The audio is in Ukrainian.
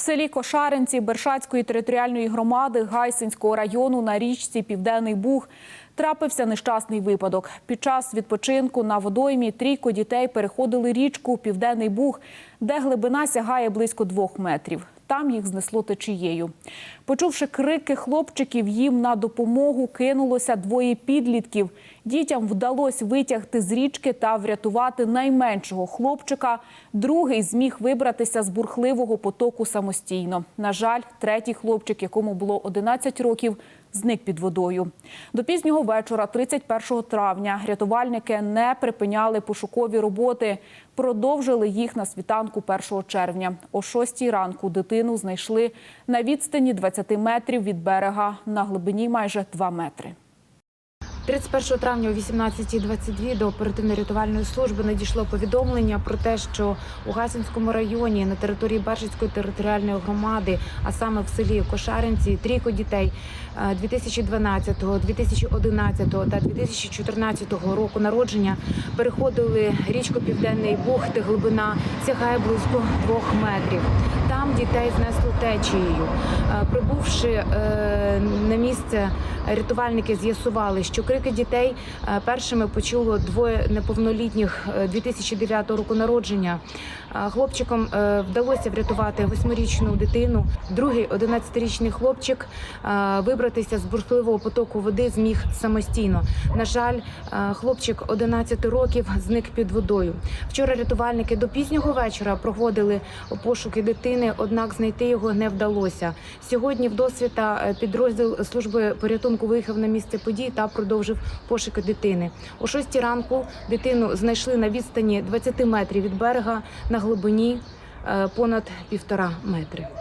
В селі Кошаринці Бершацької територіальної громади Гайсинського району на річці Південний Буг трапився нещасний випадок. Під час відпочинку на водоймі трійко дітей переходили річку Південний Буг, де глибина сягає близько двох метрів. Там їх знесло течією. Почувши крики хлопчиків, їм на допомогу кинулося двоє підлітків. Дітям вдалося витягти з річки та врятувати найменшого хлопчика. Другий зміг вибратися з бурхливого потоку самостійно. На жаль, третій хлопчик, якому було 11 років, зник під водою. До пізнього вечора, 31 травня, рятувальники не припиняли пошукові роботи. Продовжили їх на світанку 1 червня. О 6 ранку дитину знайшли на відстані 20 метрів від берега на глибині майже 2 метри. 31 травня о 18.22 до оперативно-рятувальної служби надійшло повідомлення про те, що у Гасінському районі на території Бершицької територіальної громади, а саме в селі Кошаринці, трійко дітей е, 2012, 2011 та 2014 року народження переходили річку Південний де глибина сягає близько двох метрів. Там дітей знесло течією. Е, Прибувши е, на місце, рятувальники з'ясували, що крики дітей е, першими почуло двоє неповнолітніх е, 2009 року народження. Е, Хлопчикам е, вдалося врятувати восьмирічну дитину. Другий 11-річний хлопчик е, вибратися з бурхливого потоку води зміг самостійно. На жаль, е, хлопчик 11 років зник під водою. Вчора рятувальники до пізнього вечора проводили пошуки дитини, однак знайти його не вдалося. Сьогодні в досвіта е, підрозділ служби порятунку виїхав на місце подій та продовжив пошуки дитини. О 6 ранку дитину знайшли на відстані 20 метрів від берега на глибині е, понад півтора метри.